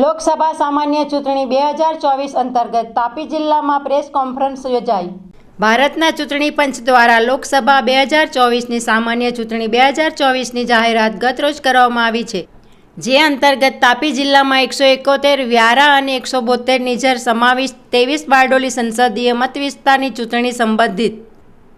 લોકસભા સામાન્ય ચૂંટણી બે હજાર ચોવીસ અંતર્ગત તાપી જિલ્લામાં પ્રેસ કોન્ફરન્સ યોજાઈ. ભારતના ચૂંટણી પંચ દ્વારા લોકસભા બે હજાર ચોવીસની સામાન્ય ચૂંટણી બે હજાર ચોવીસની જાહેરાત ગતરોજ કરવામાં આવી છે. જે અંતર્ગત તાપી જિલ્લામાં એકસો એકોતેર, વ્યારા અને એકસો બોતેર નિઝર સમાવિષ્ટ ત્રેવીસ બારડોલી સંસદીય મત વિસ્તારની ચૂંટણી સંબંધિત.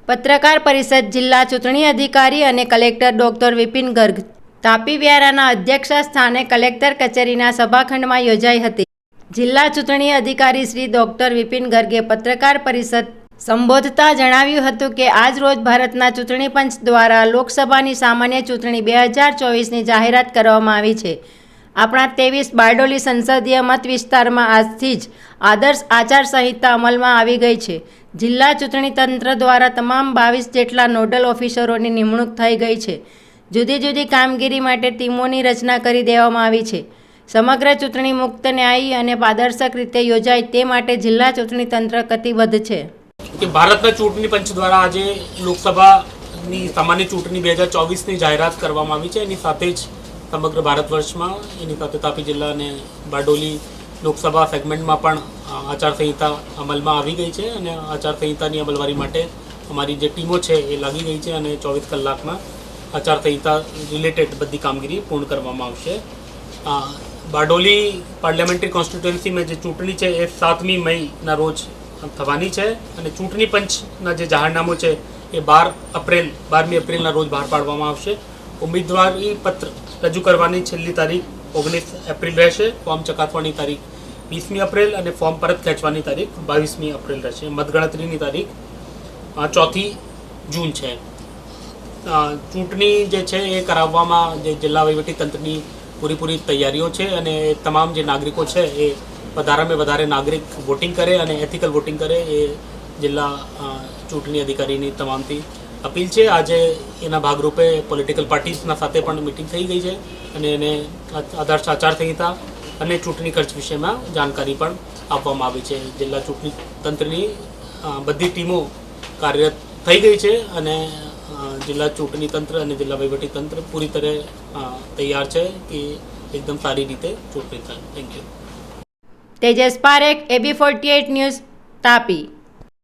પત્રકાર પરિષદ જિલ્લા ચૂંટણી અધિકારી અને કલેક્ટર ડોક્ટર વિપિન ગર્ગ તાપી વ્યારાના અધ્યક્ષા સ્થાને કલેક્ટર કચેરીના સભાખંડમાં યોજાઈ હતી. જિલ્લા ચૂંટણી અધિકારી શ્રી ડોક્ટર વિપિન ગર્ગે પત્રકાર પરિષદ સંબોધતા જણાવ્યું હતું કે આજ રોજ ભારતના ચૂંટણી પંચ દ્વારા લોકસભાની સામાન્ય ચૂંટણી બે હજાર ચોવીસની જાહેરાત કરવામાં આવી છે. આપણા ત્રેવીસ બારડોલી સંસદીય મત વિસ્તારમાં આજથી જ આદર્શ આચારસંહિતા અમલમાં આવી ગઈ છે. જિલ્લા ચૂંટણી તંત્ર દ્વારા તમામ બાવીસ જેટલા નોડલ ઓફિસરોની નિમણૂક થઈ ગઈ છે. જુદી જુદી કામગીરી માટે ટીમોની રચના કરી દેવામાં આવી છે. સમગ્ર ચૂંટણી મુક્ત, ન્યાયી અને પારદર્શક રીતે યોજાય તે માટે જિલ્લા ચૂંટણી તંત્ર કટિબદ્ધ છે. કે ભારતના ચૂંટણી પંચ દ્વારા આજે લોકસભાની સામાન્ય ચૂંટણી બે હજાર ચોવીસની જાહેરાત કરવામાં આવી છે. એની સાથે જ સમગ્ર ભારત વર્ષમાં એની સાથે તાપી જિલ્લા અને બારડોલી લોકસભા સેગમેન્ટમાં પણ આચારસંહિતા અમલમાં આવી ગઈ છે અને આચારસંહિતાની અમલવારી માટે અમારી જે ટીમો છે એ લાગી ગઈ છે અને ચોવીસ કલાકમાં આચારસંહિતા રિલેટેડ બધી કામગીરી પૂર્ણ કરવામાં આવશે. બારડોલી પાર્લામેન્ટરી કોન્સ્ટિટ્યુન્સીમાં જે ચૂંટણી છે એ સાતમી મઈના રોજ થવાની છે અને ચૂંટણી પંચના જે જાહેરનામું છે એ બાર એપ્રિલ, બારમી એપ્રિલના રોજ બહાર પાડવામાં આવશે. ઉમેદવારી પત્ર રજૂ કરવાની છેલ્લી તારીખ ઓગણીસ એપ્રિલ રહેશે. ફોર્મ ચકાસવાની તારીખ વીસમી એપ્રિલ અને ફોર્મ પરત ખેંચવાની તારીખ બાવીસમી એપ્રિલ રહેશે. મતગણતરીની તારીખ ચોથી જૂન છે. ચૂંટણી જે છે એ કરાવવામાં જે જિલ્લા તંત્રની પૂરેપૂરી તૈયારીઓ છે અને તમામ જે નાગરિકો છે એ વધારામાં વધારે નાગરિક વોટિંગ કરે અને એથિકલ વોટિંગ કરે એ જિલ્લા ચૂંટણી અધિકારીની તમામથી અપીલ છે. આજે એના ભાગરૂપે પોલિટિકલ પાર્ટીઝના સાથે પણ મિટિંગ થઈ ગઈ છે અને એને આધાર આદર્શ આચારસંહિતા અને ચૂંટણી ખર્ચ વિશેમાં જાણકારી પણ આપવામાં આવી છે. જિલ્લા ચૂંટણી તંત્રની બધી ટીમો કાર્યરત થઈ ગઈ છે અને જિલ્લા ચૂંટણી તંત્ર અને જિલ્લા વહીવટી તંત્ર પૂરી તરહ તૈયાર છે કે એકદમ સારી રીતે ચૂંટણી થાય. Thank you Tejas Parekh AB forty news Tapi.